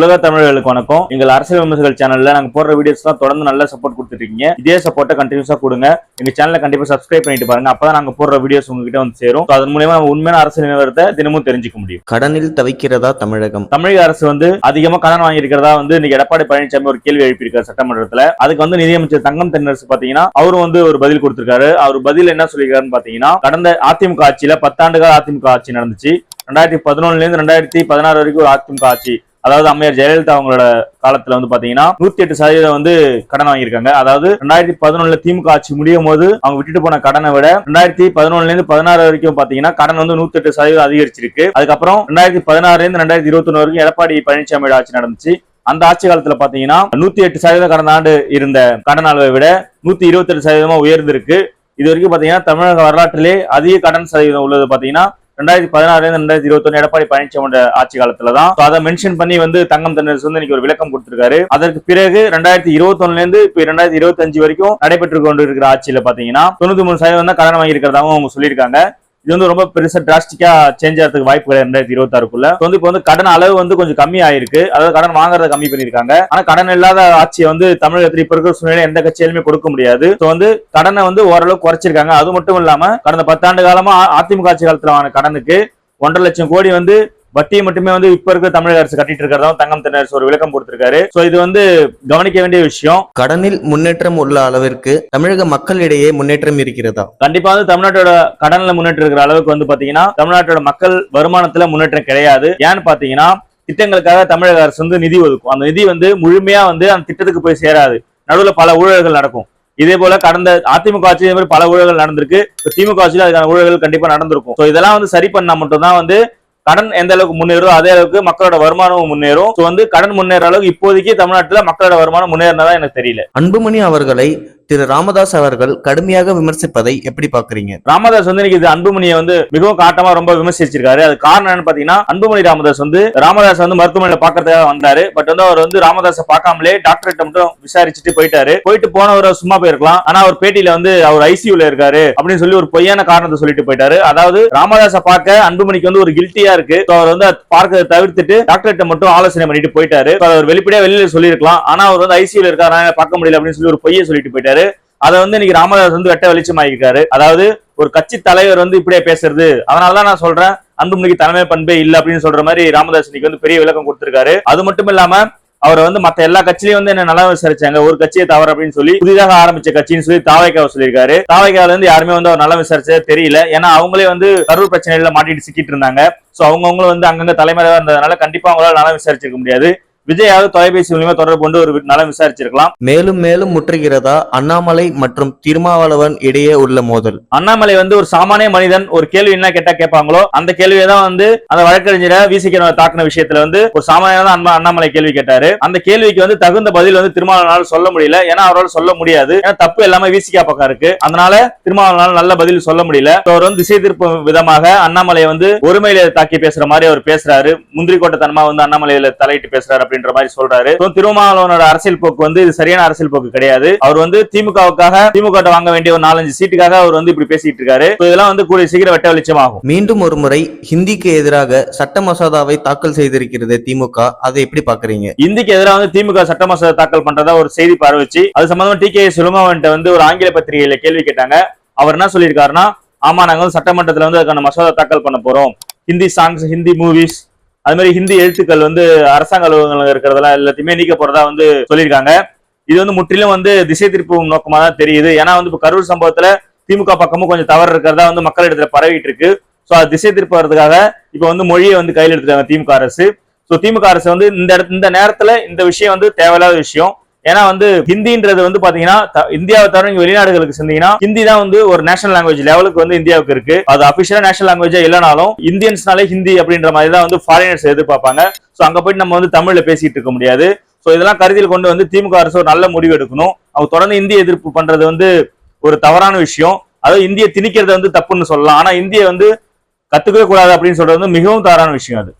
உலக தமிழர்களுக்கு வணக்கம். எங்கள் அரசியல் விமர்சகர்கள் சேனல்ல நாங்க போடுற வீடியோஸ் தான் தொடர்ந்து நல்ல சப்போர்ட் கொடுத்துட்டு இருக்கீங்க இதே சப்போர்ட்டை கண்டினியூஸா கொடுங்க. எங்க சேனலை கண்டிப்பா சப்ஸ்கிரைப் பண்ணிட்டு பாருங்க. அப்பதான் நாங்க போடுற வீடியோஸ் உங்ககிட்ட வந்து சேரும். அதன் மூலியமா நம்ம உண்மையான அரசியல் நிலவரத்தை தினமும் தெரிஞ்சுக்க முடியும். கடனில் தவிக்கிறதா தமிழகம்? தமிழக அரசு வந்து அதிகமா கடன் வாங்கியிருக்கிறதா வந்து இன்னைக்கு எடப்பாடி பழனிசாமி ஒரு கேள்வி எழுப்பியிருக்காரு சட்டமன்றத்துல. அதுக்கு வந்து நிதியமைச்சர் தங்கம் தென்னரசு பாத்தீங்கன்னா அவரும் வந்து ஒரு பதில் கொடுத்திருக்காரு. அவர் பதில் என்ன சொல்லியிருக்காருன்னு பாத்தீங்கன்னா கடந்த அதிமுக ஆட்சியில பத்தாண்டுகால அதிமுக ஆட்சி நடந்துச்சு. ரெண்டாயிரத்தி பதினொன்னுல இருந்து ரெண்டாயிரத்தி பதினாறு வரைக்கும் ஒரு அதிமுக ஆட்சி. அதாவது அம்மையார் ஜெயலலிதா அவங்களோட காலத்துல வந்து பாத்தீங்கன்னா நூத்தி எட்டு சதவீதம் வந்து கடன் வாங்கியிருக்காங்க. அதாவது ரெண்டாயிரத்தி பதினொன்னுல திமுக ஆட்சி முடியும் போது அவங்க விட்டுட்டு போன கடனை விட ரெண்டாயிரத்தி பதினொன்னுல இருந்து பதினாறு வரைக்கும் பாத்தீங்கன்னா கடன் வந்து நூத்தி எட்டு சதவீதம் அதிகரிச்சிருக்கு. அதுக்கப்புறம் ரெண்டாயிரத்தி பதினாறுல இருந்து ரெண்டாயிரத்தி இருபத்தி ஒன்று வரைக்கும் எடப்பாடி பழனிசாமியோட ஆட்சி நடந்துச்சு. அந்த ஆட்சி காலத்துல பாத்தீங்கன்னா நூத்தி எட்டு சதவீதம் கடந்த ஆண்டு இருந்த கடன் அளவை விட நூத்தி இருபத்தி எட்டு சதவீதமா உயர்ந்திருக்கு. இது வரைக்கும் பாத்தீங்கன்னா தமிழக வரலாற்றிலே அதிக கடன் சதவீதம் உள்ளது பாத்தீங்கன்னா ரெண்டாயிரத்தி பதினாறுல இருந்து ரெண்டாயிரத்தி இருபத்தி எடப்பாடி பழனிசாமியோட ஆட்சி காலத்துல தான் அதை மென்ஷன் பண்ணி வந்து தங்கம் தென்னரசு வந்து இன்னைக்கு ஒரு விளக்கம் கொடுத்திருக்காரு. அதற்கு பிறகு ரெண்டாயிரத்தி இருபத்தி ஒண்ணுல இருந்து இப்ப ரெண்டாயிரத்தி இருபத்தி அஞ்சு வரைக்கும் நடைபெற்று கொண்டு இருக்கிற ஆட்சியில பாத்தீங்கன்னா தொண்ணூத்தி மூணு சதவீதம் தான் கடன் வாங்கி இருக்கிறதாகவும் அவங்க சொல்லியிருக்காங்க. இது வந்து ரொம்ப பெருசா டிராஸ்டிக்கா சேஞ்ச் ஆகிறதுக்கு வாய்ப்பு கிடையாது ரெண்டாயிரத்தி இருபத்தி ஆறுக்குள்ள வந்து இப்போ வந்து கடன் அளவு வந்து கொஞ்சம் கம்மி ஆயிருக்கு அதாவது கடன் வாங்குறத கம்மி பண்ணிருக்காங்க ஆனா கடன் இல்லாத ஆட்சியை வந்து தமிழகத்தில் இப்ப இருக்கிற சூழ்நிலை எந்த கட்சியிலுமே கொடுக்க முடியாது. ஸோ வந்து கடனை வந்து ஓரளவு குறைச்சிருக்காங்க. அது மட்டும் இல்லாம கடந்த பத்தாண்டு காலமா அதிமுக ஆட்சி காலத்துல வாங்கின கடனுக்கு ஒன்றரை லட்சம் கோடி வந்து வட்டியை மட்டுமே வந்து இப்ப இருக்கிற தமிழக அரசு கட்டிட்டு இருக்கிறதா தங்கம் தென்னரசு ஒரு விளக்கம் கொடுத்திருக்காரு. சோ இது வந்து கவனிக்க வேண்டிய விஷயம். கடனில் முன்னேற்றம் உள்ள அளவிற்கு தமிழக மக்களிடையே முன்னேற்றம் இருக்கிறதா? கண்டிப்பா வந்து தமிழ்நாட்டோட கடன்ல முன்னேற்றம் இருக்கிற அளவுக்கு வந்து பாத்தீங்கன்னா தமிழ்நாட்டோட மக்கள் வருமானத்துல முன்னேற்றம் கிடையாது. ஏன்னு பாத்தீங்கன்னா திட்டங்களுக்காக தமிழக அரசு வந்து நிதி ஒதுக்கும். அந்த நிதி வந்து முழுமையா வந்து அந்த திட்டத்துக்கு போய் சேராது. நடுவுல பல ஊழல்கள் நடக்கும். இதே போல கடந்த அதிமுக ஆட்சி இதே மாதிரி பல ஊழல்கள் நடந்திருக்கு. திமுக ஆட்சியில அதுக்கான ஊழல்கள் கண்டிப்பா நடந்திருக்கும். இதெல்லாம் வந்து சரி பண்ணா மட்டும்தான் வந்து கடன் எந்த அளவுக்கு முன்னேறும் அதே அளவுக்கு மக்களோட வருமானமும் முன்னேறும். வந்து கடன் முன்னேற அளவுக்கு இப்போதைக்கு தமிழ்நாட்டுல மக்களோட வருமானம் முன்னேறினதா எனக்கு தெரியல. அன்புமணி அவர்களை திரு ராமதாஸ் அவர்கள் கடுமையாக விமர்சிப்பதை எப்படி பாக்குறீங்க ராமதாஸ் வந்து இன்னைக்கு இது அன்புமணியை வந்து மிகவும் காட்டமா ரொம்ப விமர்சிச்சிருக்காரு. அது காரணம் என்னன்னு பாத்தீங்கன்னா அன்புமணி ராமதாஸ் வந்து ராமதாஸ் வந்து மருத்துவமனையில பாக்குறதுக்காக வந்தாரு. பட் வந்து அவர் வந்து ராமதாஸை பார்க்காமலே டாக்டர்கிட்ட மட்டும் விசாரிச்சுட்டு போயிட்டாரு. போயிட்டு போனவர் சும்மா போயிருக்கலாம். ஆனா அவர் பேட்டியில வந்து அவர் ஐசியூல இருக்காரு அப்படின்னு சொல்லி ஒரு பொய்யான காரணத்தை சொல்லிட்டு போயிட்டாரு. அதாவது ராமதாஸை பார்க்க அன்புமணிக்கு வந்து ஒரு கில்ட்டியா இருக்கு. அவர் வந்து அது பார்க்கறதை தவிர்த்துட்டு டாக்டர்கிட்ட மட்டும் ஆலோசனை பண்ணிட்டு போயிட்டாரு. அவர் வெளிப்படையா வெளியில சொல்லியிருக்கலாம். ஆனா அவர் வந்து ஐசியூல இருக்காரு. பார்க்க முடியல அப்படின்னு சொல்லி ஒரு பொய்யை சொல்லிட்டு போயிட்டாரு. அதை வந்து இன்னைக்கு ராமதாஸ் வந்து வெட்ட வெளிச்சமாயிருக்காரு அதாவது ஒரு கட்சி தலைவர் வந்து இப்படியே பேசுறது. அதனாலதான் நான் சொல்றேன் அன்புமணிக்கு தலைமை பண்பே இல்ல அப்படின்னு சொல்ற மாதிரி ராமதாஸ் இன்னைக்கு வந்து பெரிய விளக்கம் கொடுத்திருக்காரு. அது மட்டும் இல்லாம அவரை வந்து மத்த எல்லா கட்சியிலயும் வந்து என்ன நல்லா விசாரிச்சாங்க. ஒரு கட்சியை தவறு அப்படின்னு சொல்லி புதிதாக ஆரம்பிச்ச கட்சின்னு சொல்லி தாவைக்காவை சொல்லியிருக்காரு. தாவைக்காவில இருந்து யாருமே வந்து அவர் நல்லா விசாரிச்சதே தெரியல. ஏன்னா அவங்களே வந்து கரூர் பிரச்சனையில மாட்டிட்டு சிக்கிட்டு இருந்தாங்க. சோ அவங்கவுங்களும் வந்து அங்கங்க தலைமறைவா இருந்ததுனால கண்டிப்பா அவங்களால நல்லா விசாரிச்சிருக்க முடியாது. விஜயாவது தொலைபேசி மூலியமா தொடர்பு கொண்டு ஒரு நலம் விசாரிச்சிருக்கலாம். மேலும் மேலும் முற்றுகிறதா அண்ணாமலை மற்றும் திருமாவளவன் இடையே உள்ள மோதல்? அண்ணாமலை வந்து ஒரு சாமானிய மனிதன் ஒரு கேள்வி என்ன கேட்டா கேட்பாங்களோ அந்த கேள்வியை தான் வந்து அந்த வழக்கறிஞரை விசிக்க தாக்குன விஷயத்துல வந்து ஒரு சாமானியதான் அண்ணா அண்ணாமலை கேள்வி கேட்டாரு. அந்த கேள்விக்கு வந்து தகுந்த பதில் வந்து திருமாவளவனால சொல்ல முடியல. ஏன்னா அவரால் சொல்ல முடியாது. ஏன்னா தப்பு எல்லாமே விசிகா பக்கம் இருக்கு. அதனால திருமாவளவனால நல்ல பதில் சொல்ல முடியல. அவர் வந்து திசை திருப்பும் விதமாக அண்ணாமலை வந்து ஒருமையில தாக்கி பேசுற மாதிரி அவர் பேசுறாரு. முந்திரி கோட்டத்தனமா வந்து அண்ணாமலையில தலையிட்டு பேசுறாரு. அப்படின்ற மாதிரி சொல்றாரு. திருமாவளவனோட அரசியல் போக்கு வந்து இது சரியான அரசியல் போக்கு கிடையாது. அவர் வந்து திமுகவுக்காக திமுக வாங்க வேண்டிய ஒரு நாலஞ்சு சீட்டுக்காக அவர் வந்து இப்படி பேசிட்டு இருக்காரு. இதெல்லாம் வந்து கூடிய சீக்கிரம் வெட்ட வெளிச்சமாகும். மீண்டும் ஒரு முறை ஹிந்திக்கு எதிராக சட்ட மசோதாவை தாக்கல் செய்திருக்கிறது திமுக. அதை எப்படி பாக்குறீங்க இந்திக்கு எதிராக வந்து திமுக சட்ட மசோதா தாக்கல் பண்றதா ஒரு செய்தி பரவுச்சு. அது சம்பந்தமா டி கே சுலமாவன்ட்ட வந்து ஒரு ஆங்கில பத்திரிகையில கேள்வி கேட்டாங்க. அவர் என்ன சொல்லியிருக்காருன்னா ஆமா நாங்க வந்து சட்டமன்றத்துல வந்து அதுக்கான மசோதா தாக்கல் பண்ண போறோம். ஹிந்தி சாங்ஸ் ஹிந்தி மூவிஸ் அது மாதிரி ஹிந்தி எழுத்துக்கள் வந்து அரசாங்க அலுவலகங்கள் இருக்கிறதெல்லாம் எல்லாத்தையுமே நீக்க போறதா வந்து சொல்லியிருக்காங்க. இது வந்து முற்றிலும் வந்து திசை திருப்பும் நோக்கமா தான் தெரியுது. ஏன்னா வந்து இப்போ கரூர் சம்பவத்துல திமுக பக்கமும் கொஞ்சம் தவறு இருக்கிறதா வந்து மக்களிடத்துல பரவிட்டு இருக்கு. ஸோ அது திசை திருப்புறதுக்காக இப்போ வந்து மொழியை வந்து கையில் எடுத்துட்டாங்க திமுக அரசு. ஸோ திமுக அரசு வந்து இந்த இடத்து- இந்த நேரத்துல இந்த விஷயம் வந்து தேவையில்லாத விஷயம். ஏன்னா வந்து ஹிந்தின்றது வந்து பாத்தீங்கன்னா த- இந்தியாவை தவிர நீங்க வெளிநாடுகளுக்கு சென்றீங்கன்னா ஹிந்தி தான் வந்து ஒரு நேஷனல் லாங்குவேஜ் லெவலுக்கு வந்து இந்தியாவுக்கு இருக்கு. அது அபிஷியலா நேஷனல் லாங்குவேஜா இல்லைனாலும் இந்தியன்ஸ்னாலே ஹிந்தி அப்படின்ற மாதிரி தான் வந்து ஃபாரினர்ஸ் எதிர்பார்ப்பாங்க. சோ அங்க போயிட்டு நம்ம வந்து தமிழ்ல பேசிட்டு இருக்க முடியாது. சோ இதெல்லாம் கருத்தில் கொண்டு வந்து திமுக அரசு ஒரு நல்ல முடிவு எடுக்கணும். அவங்க தொடர்ந்து இந்திய எதிர்ப்பு பண்றது வந்து ஒரு தவறான விஷயம். அதாவது இந்திய திணிக்கிறது வந்து தப்புன்னு சொல்லலாம். ஆனா இந்திய வந்து கத்துக்கவே கூடாது அப்படின்னு சொல்றது வந்து மிகவும் தவறான விஷயம் அது.